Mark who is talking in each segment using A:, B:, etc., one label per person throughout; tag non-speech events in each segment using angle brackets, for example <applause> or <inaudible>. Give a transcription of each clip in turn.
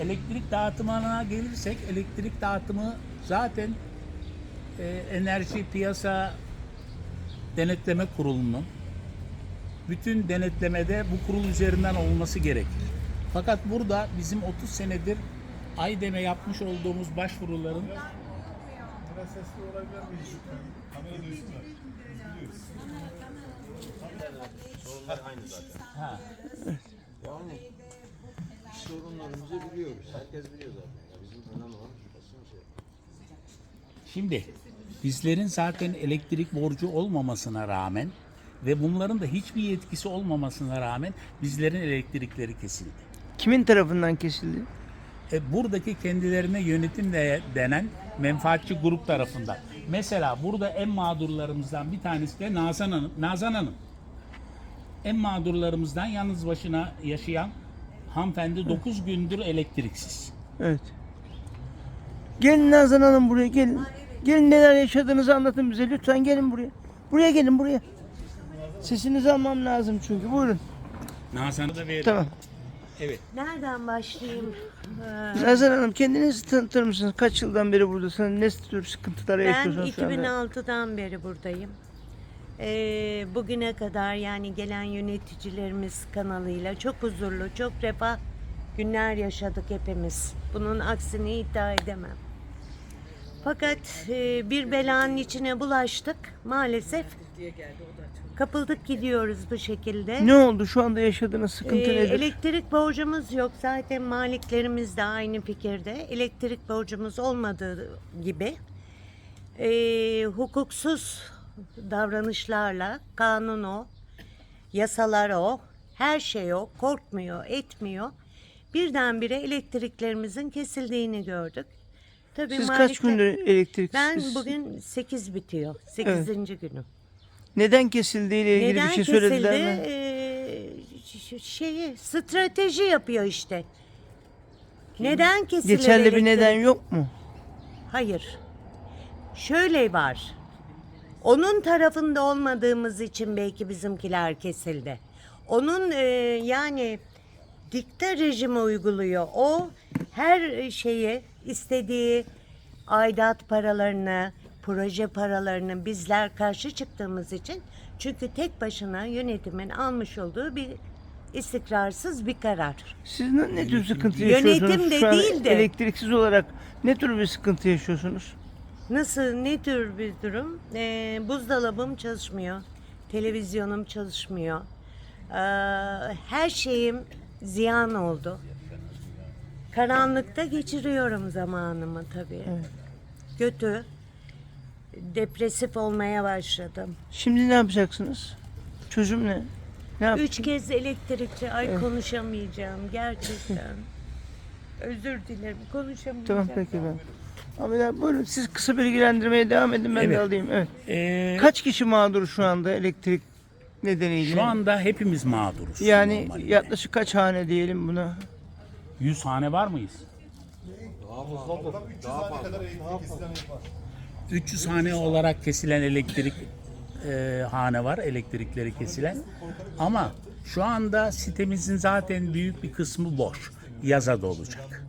A: Elektrik dağıtımına gelirsek elektrik dağıtımı zaten e, enerji piyasa denetleme kurulunun bütün denetlemede bu kurul üzerinden olması gerekir. Fakat burada bizim 30 senedir Aydem'e yapmış olduğumuz başvuruların
B: Biraz sesli olabilir miyiz? Kamera duysunlar. Biliyoruz.
C: Sorunlar aynı zaten.
A: ha,
C: sorunlarımızı biliyoruz. Herkes biliyor zaten. Ya bizim önemli olan şurası şey.
A: Şimdi bizlerin zaten elektrik borcu olmamasına rağmen ve bunların da hiçbir yetkisi olmamasına rağmen bizlerin elektrikleri kesildi.
D: Kimin tarafından kesildi?
A: E, buradaki kendilerine yönetim de denen menfaatçi grup tarafından. Mesela burada en mağdurlarımızdan bir tanesi de Nazan Hanım. Nazan Hanım. En mağdurlarımızdan yalnız başına yaşayan hanımefendi 9 gündür elektriksiz.
D: Evet. Gelin Nazan Hanım buraya gelin. Gelin neler yaşadığınızı anlatın bize lütfen gelin buraya. Buraya gelin buraya. Sesinizi almam lazım çünkü buyurun.
A: Nazan'ı da verelim.
D: Tamam.
A: Evet.
E: Nereden başlayayım? Ee,
D: Nazan Hanım kendinizi tanıtır mısınız? Kaç yıldan beri buradasınız? Ne tür sıkıntılara
E: Ben
D: yaşıyorsunuz şu anda?
E: 2006'dan beri buradayım. Ee, bugüne kadar yani gelen yöneticilerimiz kanalıyla çok huzurlu, çok refah günler yaşadık hepimiz. Bunun aksini iddia edemem. Fakat e, bir belanın içine bulaştık maalesef. Kapıldık gidiyoruz bu şekilde.
D: Ne oldu şu anda yaşadığınız sıkıntı
E: Ee,
D: nedir?
E: Elektrik borcumuz yok. Zaten maliklerimiz de aynı fikirde. Elektrik borcumuz olmadığı gibi ee, hukuksuz davranışlarla kanun o, yasalar o, her şey o, korkmuyor, etmiyor. Birdenbire elektriklerimizin kesildiğini gördük. Tabii
D: Siz kaç
E: malikler-
D: gündür elektriksiz?
E: Ben bugün 8 bitiyor. 8. günüm.
D: Neden kesildiğiyle ilgili
E: Neden
D: bir şey
E: kesildi?
D: söylediler mi?
E: Ee, ş- ş- şeyi strateji yapıyor işte. Neden kesilir
D: Geçerli bir
E: elektrik?
D: neden yok mu?
E: Hayır. Şöyle var. Onun tarafında olmadığımız için belki bizimkiler kesildi. Onun e, yani dikta rejimi uyguluyor. O her şeyi istediği aidat paralarını, proje paralarını bizler karşı çıktığımız için çünkü tek başına yönetimin almış olduğu bir istikrarsız bir karar.
D: Siz ne, ne tür sıkıntı
E: Yönetim
D: yaşıyorsunuz?
E: de
D: Şu an
E: değil de-
D: Elektriksiz olarak ne tür bir sıkıntı yaşıyorsunuz?
E: Nasıl, ne tür bir durum? Ee, buzdolabım çalışmıyor, televizyonum çalışmıyor. Ee, her şeyim ziyan oldu. Karanlıkta geçiriyorum zamanımı tabii. Kötü. Depresif olmaya başladım.
D: Şimdi ne yapacaksınız? Çözüm ne? Ne yap?
E: Üç kez elektrikçi, ay konuşamayacağım gerçekten. <laughs> Özür dilerim, konuşamayacağım.
D: Tamam peki ben. Abiler buyurun siz kısa bilgilendirmeye devam edin ben de
A: Evet.
D: alayım. Evet.
A: Ee,
D: Kaç kişi mağdur şu anda elektrik nedeniyle?
A: Şu anda hepimiz mağduruz.
D: yani
A: normalde.
D: yaklaşık kaç hane diyelim buna?
A: 100 hane var mıyız?
B: Toplam 300 tane kadar elektrik kesilen ev var.
A: 300 hane olarak kesilen elektrik e, hane var, elektrikleri kesilen. Ama şu anda sitemizin zaten büyük bir kısmı boş. Yaza da olacak.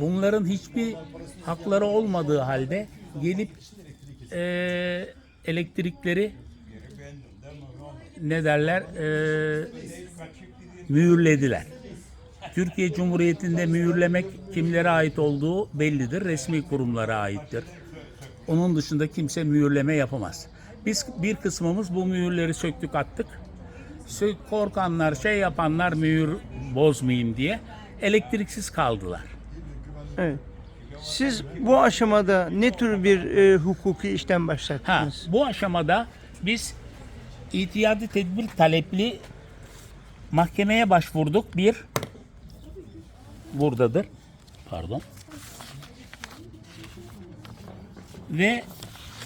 A: Bunların hiçbir hakları olmadığı halde gelip e, elektrikleri ne derler e, mühürlediler. Türkiye Cumhuriyeti'nde mühürlemek kimlere ait olduğu bellidir. Resmi kurumlara aittir. Onun dışında kimse mühürleme yapamaz. Biz bir kısmımız bu mühürleri söktük attık. Korkanlar, şey yapanlar mühür bozmayayım diye elektriksiz kaldılar.
D: Evet. Siz bu aşamada ne tür bir e, hukuki işlem
A: Ha,
D: başlattınız?
A: bu aşamada biz itiyadi tedbir talepli mahkemeye başvurduk. Bir buradadır. Pardon. Ve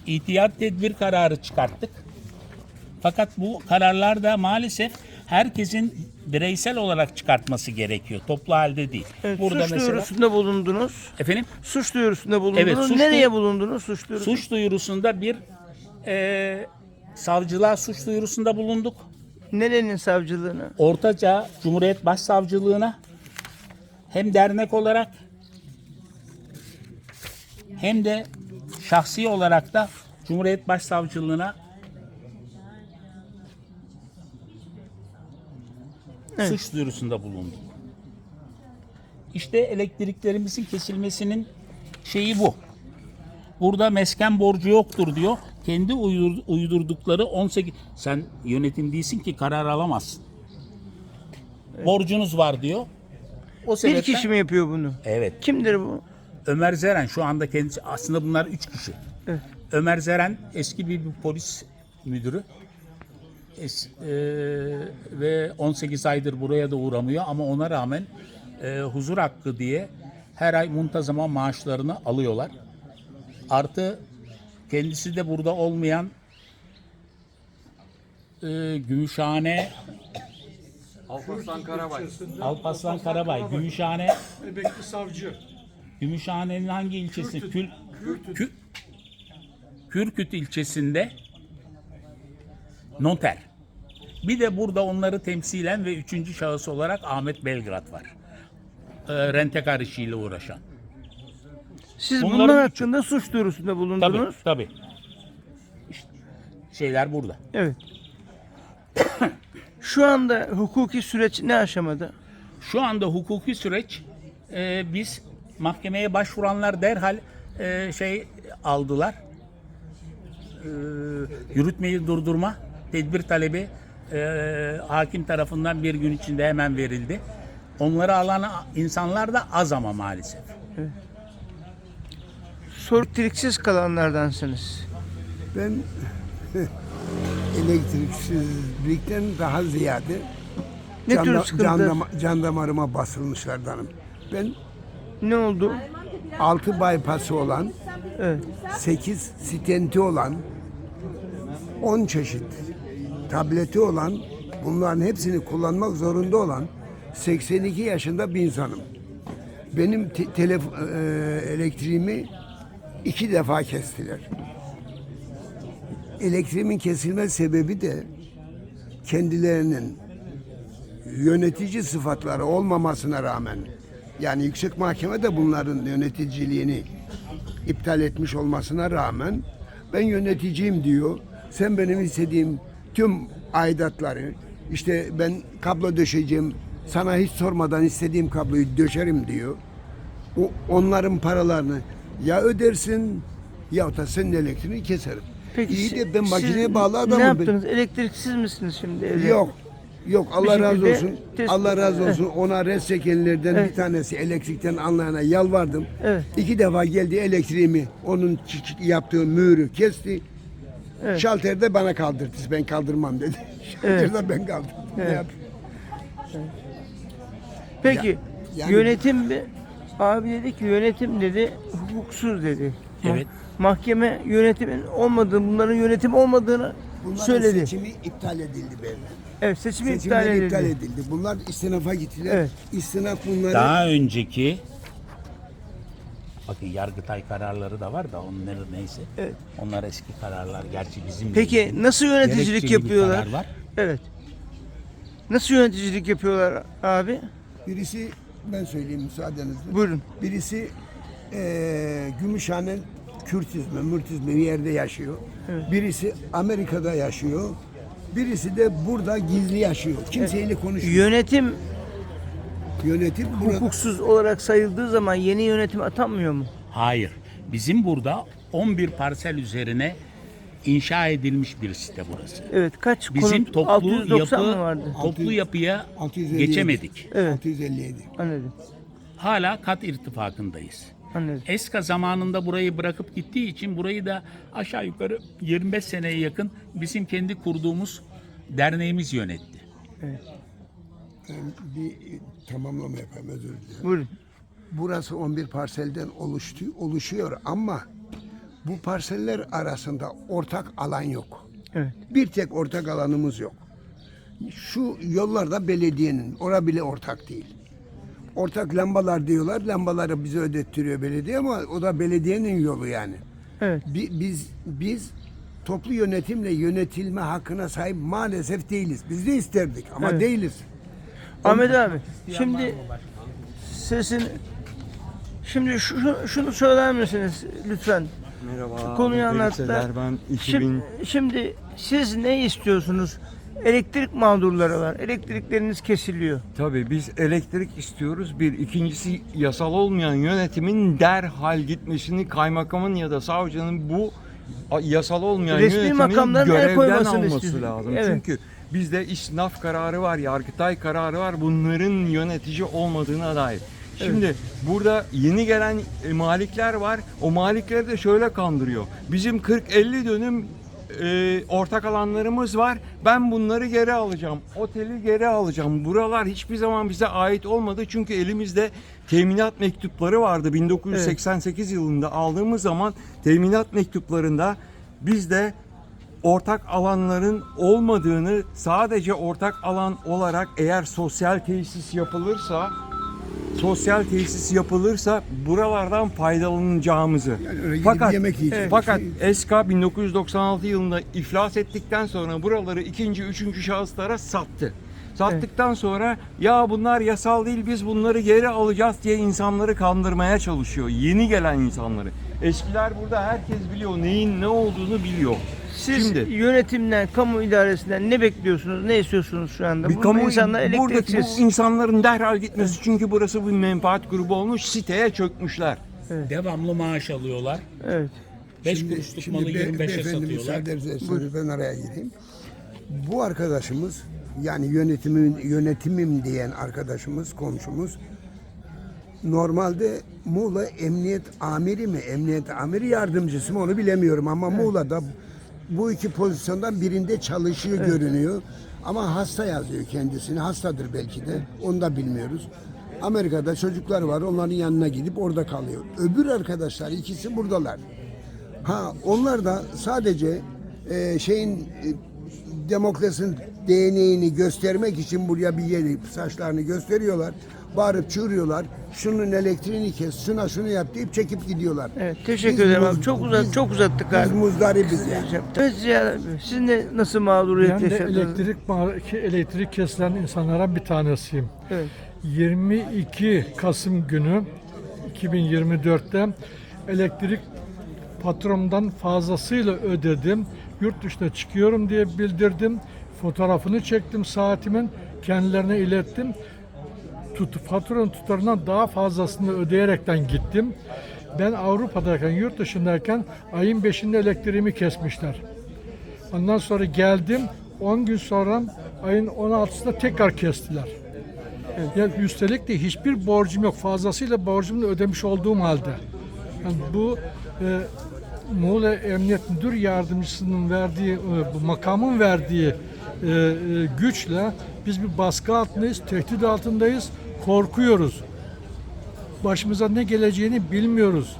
A: itiyat tedbir kararı çıkarttık. Fakat bu kararlar da maalesef herkesin bireysel olarak çıkartması gerekiyor. Toplu halde değil.
D: Evet,
A: Burada
D: suç
A: mesela
D: duyurusunda bulundunuz.
A: efendim
D: Suç duyurusunda bulundunuz.
A: Evet, suç
D: Nereye
A: duy-
D: bulundunuz suç duyurusu?
A: suç duyurusunda bir e, savcılığa suç duyurusunda bulunduk.
D: Nerenin savcılığına?
A: Ortaca Cumhuriyet Başsavcılığına hem dernek olarak hem de şahsi olarak da Cumhuriyet Başsavcılığına suç duyurusunda bulundum. İşte elektriklerimizin kesilmesinin şeyi bu. Burada mesken borcu yoktur diyor. Kendi uydur- uydurdukları 18 sen yönetim değilsin ki karar alamazsın. Borcunuz var diyor. O
D: Bir
A: sebepten
D: kişi mi yapıyor bunu?
A: Evet.
D: Kimdir bu?
A: Ömer Zeren şu anda kendisi aslında bunlar üç kişi.
D: Evet.
A: Ömer Zeren eski bir, bir polis müdürü. Es- e, ve 18 aydır buraya da uğramıyor ama ona rağmen e, huzur hakkı diye her ay muntazama maaşlarını alıyorlar. Artı kendisi de burada olmayan e, Gümüşhane,
B: Alparslan Karabay.
A: Alparslan Karabay, Gümüşhane
F: Emekli savcı.
A: Gümüşhane'nin hangi ilçesi? Kül, Kü- Kürküt ilçesinde noter. Bir de burada onları temsilen ve üçüncü şahıs olarak Ahmet Belgrad var. Ee, rentekar işiyle uğraşan.
D: Siz
A: Bunların
D: bunlar
A: üçü.
D: hakkında suç duyurusunda
A: Tabii
D: bulundunuz.
A: tabii. İşte şeyler burada.
D: Evet. Şu anda hukuki süreç ne aşamada?
A: Şu anda hukuki süreç e, biz mahkemeye başvuranlar derhal e, şey aldılar. E, yürütmeyi durdurma tedbir talebi e, hakim tarafından bir gün içinde hemen verildi. Onları alan insanlar da az ama maalesef.
D: Elektriksiz kalanlardansınız.
G: Ben <laughs> elektriksizlikten daha ziyade
D: Ne
G: can,
D: tür sıkıntı?
G: can, can damarıma basılmışlardanım. Ben
D: Ne oldu?
G: 6 bypass'ı olan,
D: Evet.
G: 8 stenti olan, 10 çeşit tableti olan, bunların hepsini kullanmak zorunda olan 82 yaşında bir insanım. Benim te- telef- e, elektriğimi iki defa kestiler. Elektriğimin kesilme sebebi de kendilerinin yönetici sıfatları olmamasına rağmen yani yüksek mahkeme de bunların yöneticiliğini iptal etmiş olmasına rağmen ben yöneticiyim diyor. Sen benim istediğim tüm aidatları işte ben kablo döşeceğim sana hiç sormadan istediğim kabloyu döşerim diyor. O, onların paralarını ya ödersin ya da senin elektriğini keserim. İyi
D: si-
G: de ben makineye bağlı
D: Ne
G: adamım. ben.
D: yaptınız? Elektriksiz misiniz şimdi evde?
G: Yok. Yok Allah razı olsun. Allah razı olsun. Ona res çekenlerden
D: Evet.
G: bir tanesi elektrikten anlayana yalvardım.
D: Evet.
G: İki defa geldi elektriğimi onun yaptığı mühürü kesti.
D: Evet.
G: Şalterde bana kaldırdı. Ben kaldırmam dedi. <laughs> Şalterde ben kaldırdım. Ne
D: Evet. Peki
G: yani-
D: yönetim mi? Abi dedi ki yönetim dedi hukuksuz dedi.
A: Evet.
D: Mahkeme yönetimin olmadığı, bunların yönetim olmadığını
G: Bunların
D: söyledi.
G: seçimi iptal edildi beyler.
D: Evet seçimi iptal edildi.
G: iptal edildi. Bunlar istinafa gittiler.
D: Evet.
G: İstinaf bunları
A: Daha önceki Bakın Yargıtay kararları da var da onları neyse.
D: Evet.
A: Onlar eski kararlar. Gerçi bizim
D: Peki nasıl yöneticilik yapıyorlar?
A: karar var.
D: Evet. Nasıl yöneticilik yapıyorlar abi?
G: birisi ben söyleyeyim müsaadenizle.
D: Buyurun.
G: Birisi eee Gümüşhane Kürtizmi, Mürtizmi bir yerde yaşıyor. Birisi Amerika'da yaşıyor. Birisi de burada gizli yaşıyor. Kimseyle konuşmuyor.
D: Yönetim
G: Yönetim burada.
D: hukuksuz olarak sayıldığı zaman yeni yönetim atanmıyor mu?
A: Hayır. Bizim burada 11 parsel üzerine inşa edilmiş bir site burası.
D: Evet kaç
A: Bizim
D: konut?
A: toplu
D: 690
A: yapı
D: mı vardı?
A: toplu yapıya
G: 657.
A: geçemedik.
D: Evet.
G: 657.
D: Anladım.
A: Hala kat irtifakındayız.
D: Anladım.
A: Eska zamanında burayı bırakıp gittiği için burayı da aşağı yukarı 25 seneye yakın bizim kendi kurduğumuz derneğimiz yönetti.
G: Ben bir tamamlama yapayım özür dilerim.
D: Buyurun.
G: Burası 11 parselden oluştu, oluşuyor ama bu parseller arasında ortak alan yok.
D: Evet.
G: Bir tek ortak alanımız yok. Şu yollarda belediyenin, ora bile ortak değil. Ortak lambalar diyorlar, lambaları bize ödettiriyor belediye ama o da belediyenin yolu yani.
D: Evet.
G: Bi- Biz biz toplu yönetimle yönetilme hakkına sahip maalesef değiliz. Biz de isterdik ama
D: Evet.
G: değiliz.
D: Ahmet abi şimdi Sesin Şimdi şu, şunu söyler misiniz lütfen?
F: Merhaba.
D: Konuyu
F: Ferit
D: anlat da-
F: Sezer, Ben 2000
D: Şimdi, şimdi siz ne istiyorsunuz? Elektrik mağdurları var. Elektrikleriniz kesiliyor.
F: tabii biz elektrik istiyoruz. Bir ikincisi yasal olmayan yönetimin derhal gitmesini kaymakamın ya da savcının bu yasal olmayan
D: Resmi
F: yönetimin görevden alması
D: istiyorsun.
F: lazım.
D: Evet.
F: Çünkü bizde isnaf kararı var, yargıtay kararı var. Bunların yönetici olmadığına dair. Şimdi burada yeni gelen e, malikler var. O malikleri de şöyle kandırıyor. Bizim 40-50 dönüm e, ortak alanlarımız var. Ben bunları geri alacağım. Oteli geri alacağım. Buralar hiçbir zaman bize ait olmadı. Çünkü elimizde teminat mektupları vardı. 1988 yılında aldığımız zaman teminat mektuplarında bizde ortak alanların olmadığını sadece ortak alan olarak eğer sosyal tesis yapılırsa sosyal tesis yapılırsa buralardan faydalanacağımızı.
G: Yani öyle
F: fakat
G: yemek yiyecek.
F: fakat SK 1996 yılında iflas ettikten sonra buraları ikinci, üçüncü şahıslara sattı. Sattıktan sonra ya bunlar yasal değil biz bunları geri alacağız diye insanları kandırmaya çalışıyor. Yeni gelen insanları. Eskiler burada herkes biliyor neyin ne olduğunu biliyor.
D: Siz
F: Şimdi
D: yönetimden, kamu idaresinden ne bekliyorsunuz? Ne istiyorsunuz şu anda?
F: bir
D: Bu
F: kamu
D: insanlar
F: buradaki
D: elektriksiz.
F: bu insanların derhal gitmesi çünkü burası bir menfaat grubu olmuş siteye çökmüş,ler
A: Devamlı maaş alıyorlar.
D: Evet.
A: 5
G: Şimdi-
A: kuruşluk
G: şimdi
A: malı
G: be-
A: 25'e
G: beyefendi
A: satıyorlar.
G: müsaade ben araya gireyim. Bu arkadaşımız yani yönetimin yönetimim diyen arkadaşımız, komşumuz normalde Muğla Emniyet Amiri mi, Emniyet Amiri yardımcısı mı onu bilemiyorum ama Muğla'da bu iki pozisyondan birinde çalışıyor görünüyor. Ama hasta yazıyor kendisini. Hastadır belki de. Onu da bilmiyoruz. Amerika'da çocuklar var. Onların yanına gidip orada kalıyor. Öbür arkadaşlar ikisi buradalar. Ha onlar da sadece e, şeyin e, demokrasinin değneğini göstermek için buraya bir yeri saçlarını gösteriyorlar. Bağırıp çığırıyorlar. Şunun elektriğini kes, şuna şunu yap deyip çekip gidiyorlar.
D: Evet, teşekkür
G: Biz
D: ederim
G: muz-
D: abi. Çok uzat,
G: biz-
D: çok uzattık
G: Biz
D: abi.
G: muzdaribiz yani.
D: Evet Ziya abi, siz ne, nasıl mağduriyet
H: Ben de
D: yaşadınız?
H: elektrik ma- elektrik kesilen insanlardan bir tanesiyim.
D: Evet.
H: 22 Kasım günü 2024'te elektrik patronumdan fazlasıyla ödedim. Yurt dışına çıkıyorum diye bildirdim. Fotoğrafını çektim saatimin. Kendilerine ilettim. Tut, faturanın tutarından daha fazlasını ödeyerekten gittim. Ben Avrupa'dayken, yurt dışındayken ayın 5'inde elektriğimi kesmişler. Ondan sonra geldim. 10 gün sonra ayın 16'sında tekrar kestiler. Yani üstelik de hiçbir borcum yok. Fazlasıyla borcumu da ödemiş olduğum halde. Yani bu e, Muğla Emniyet Müdür Yardımcısının verdiği, e, bu makamın verdiği e, e, güçle biz bir baskı altındayız, tehdit altındayız, korkuyoruz. Başımıza ne geleceğini bilmiyoruz.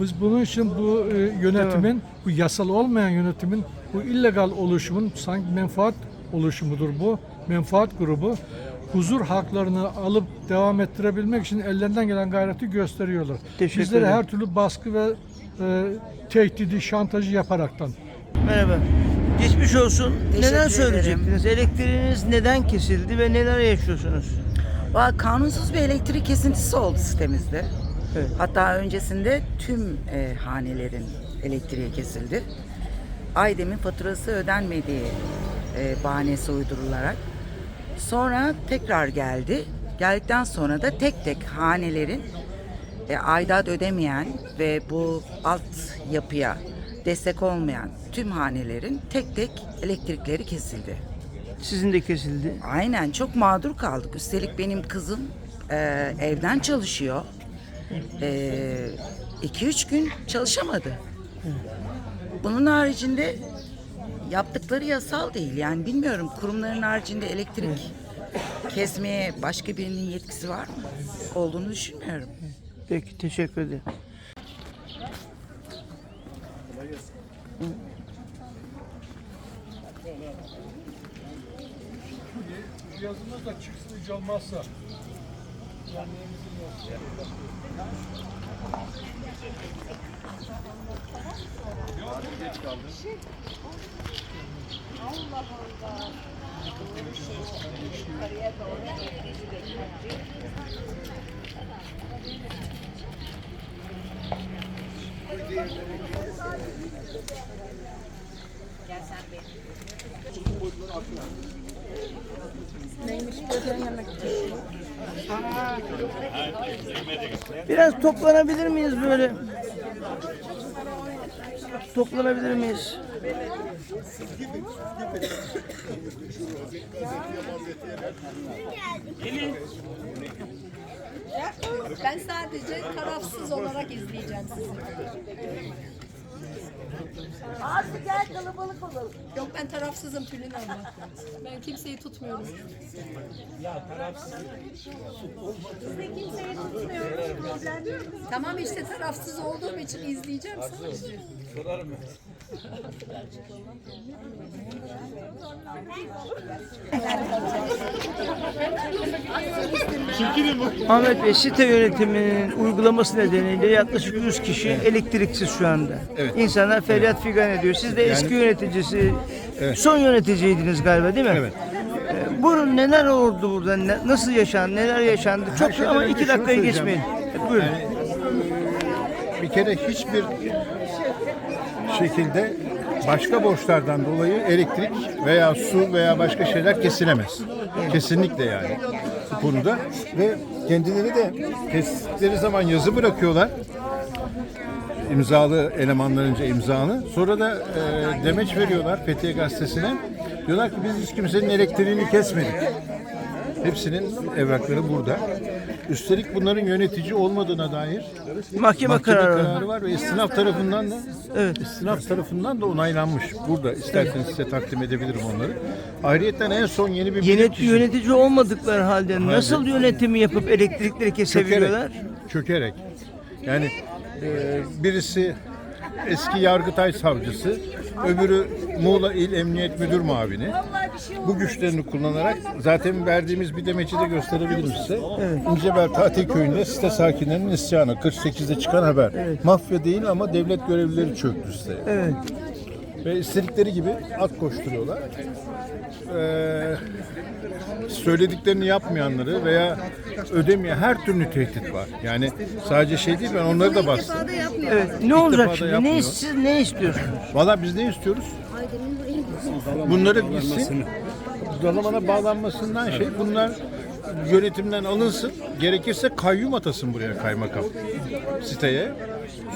H: Biz bunun için bu e, yönetimin, bu yasal olmayan yönetimin, bu illegal oluşumun sanki menfaat oluşumudur bu. Menfaat grubu huzur haklarını alıp devam ettirebilmek için ellerinden gelen gayreti gösteriyorlar.
D: Teşekkür
H: Bizlere
D: ederim.
H: her türlü baskı ve e, tehdidi, şantajı yaparaktan.
D: Merhaba. Geçmiş olsun.
I: Teşekkür
D: Neden söyleyecektiniz? Elektriğiniz neden kesildi ve neler yaşıyorsunuz?
I: Va- Kanunsuz bir elektrik kesintisi oldu sitemizde.
D: Evet.
I: Hatta öncesinde tüm e, hanelerin elektriği kesildi. Aydem'in faturası ödenmediği e, bahanesi uydurularak. Sonra tekrar geldi. Geldikten sonra da tek tek hanelerin e, aidat ödemeyen ve bu alt yapıya destek olmayan tüm hanelerin tek tek elektrikleri kesildi.
D: Sizin de kesildi.
I: Aynen çok mağdur kaldık. Üstelik benim kızım e, evden çalışıyor. 2-3 gün çalışamadı. Bunun haricinde yaptıkları yasal değil. Yani bilmiyorum kurumların haricinde elektrik kesmeye başka birinin yetkisi var mı? Olduğunu düşünmüyorum.
D: Peki teşekkür ederim.
H: Yazımız da çıksın hiç olmazsa. Yani Yok, geç kaldı. Allah Allah. Yukarıya doğru gidiyor.
D: Biraz toplanabilir miyiz böyle? Toplanabilir miyiz? Gelin.
J: Ben sadece tarafsız olarak izleyeceğim sizi.
E: Azı gel kalabalık olalım.
J: Yok ben tarafsızım Tülin abla. Ben kimseyi tutmuyorum. Tamam işte tarafsız olduğum için izleyeceğim sadece.
D: Ahmet Bey site yönetiminin uygulaması nedeniyle yaklaşık 100 kişi elektriksiz şu anda. İnsanlar feryat figan ediyor. Siz de eski yöneticisi, son yöneticiydiniz galiba değil mi? Evet. Buyurun neler oldu burada? Ne- nasıl yaşandı? Neler yaşandı? Çok
K: şeyden
D: ama
K: önce
D: iki
K: şunu
D: dakikayı
K: söyleyeceğim.
D: geçmeyin. Buyurun.
K: Bir kere hiçbir şekilde başka borçlardan dolayı elektrik veya su veya başka şeyler kesilemez. Kesinlikle yani bu konuda ve kendileri de kestikleri zaman yazı bırakıyorlar imzalı elemanlarınca imzanı. Sonra da e, demeç veriyorlar Fethiye Gazetesi'ne. Diyorlar ki biz hiç kimsenin elektriğini kesmedik. Hepsinin evrakları burada. Üstelik bunların yönetici olmadığına dair
D: Mahkeme,
K: mahkeme
D: kararı.
K: kararı var ve istinaf tarafından da
D: Evet.
K: istinaf tarafından da onaylanmış. Burada isterseniz size takdim edebilirim onları. Ayrıyeten en son yeni bir
D: Yönet,
K: bilirkişi-
D: yönetici olmadıkları halde nasıl yönetimi yapıp elektrikleri kesebiliyorlar?
K: Çökerek. Çökerek. Yani e, birisi eski Yargıtay savcısı, öbürü Muğla İl Emniyet Müdür Mavini. Bu güçlerini kullanarak zaten verdiğimiz bir demeci de gösterebilirim size. İncebel Tatil Köyü'nde site sakinlerinin isyanı 48'de çıkan haber. Mafya değil ama devlet görevlileri çöktü siteye.
D: Evet.
K: Ve istedikleri gibi at koşturuyorlar. Ee, söylediklerini yapmayanları veya ödemeyen her türlü tehdit var. Yani sadece şey değil ben onları da bastım.
D: Evet. Ne olacak şimdi? Ne siz ne istiyorsunuz?
K: Valla biz ne istiyoruz? Bunları gitsin. Dalamana bağlanmasından şey bunlar yönetimden alınsın. Gerekirse kayyum atasın buraya kaymakam siteye.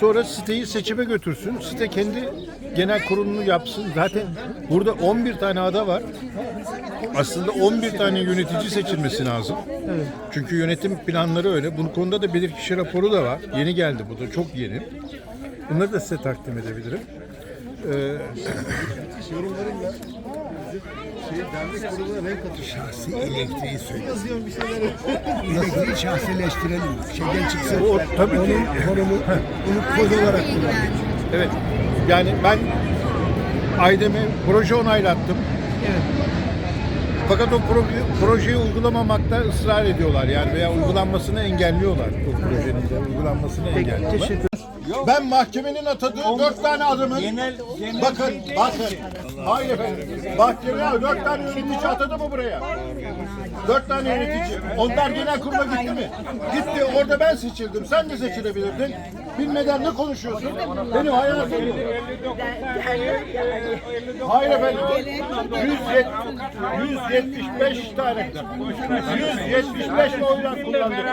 K: Sonra siteyi seçime götürsün. Site kendi genel kurulunu yapsın. Zaten burada 11 tane ada var. Aslında 11 tane yönetici seçilmesi lazım. Çünkü yönetim planları öyle. Bu konuda da bilirkişi raporu da var. Yeni geldi bu da çok yeni. Bunları da size takdim edebilirim. Ee,
G: Şahsi elektriği söylüyor. Elektriği şahsileştirelim. Şeyden çıksın.
K: O tabii ki.
G: Konumu, onu kod olarak kullanıyoruz.
K: Evet. Yani ben Aydem'e proje onaylattım. Fakat o pro- projeyi uygulamamakta ısrar ediyorlar yani veya uygulanmasını engelliyorlar. O projenin de uygulanmasını engelliyorlar.
D: Teşekkür
K: Ben mahkemenin atadığı dört tane adamın bakın bakın hayır efendim mahkeme dört tane yönetici atadı mı buraya? Dört tane yönetici. Onlar genel kurula gitti mi? Gitti. Orada ben seçildim. Sen de seçilebilirdin. Bilmeden ne konuşuyorsun? Benim hayatım bu. Hayır efendim. 170, 175 tane. 175 oylar kullandık.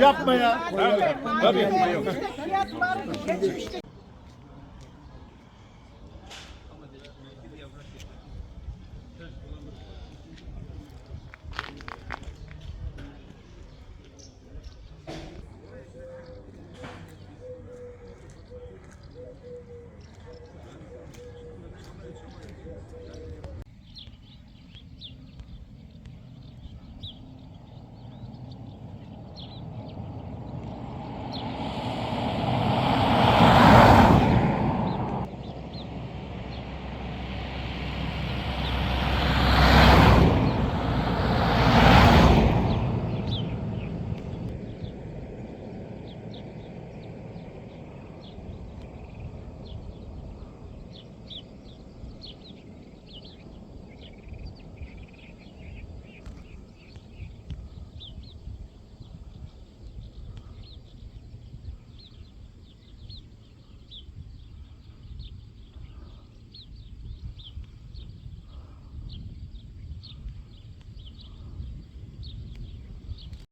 K: Yapma ya. Tabii.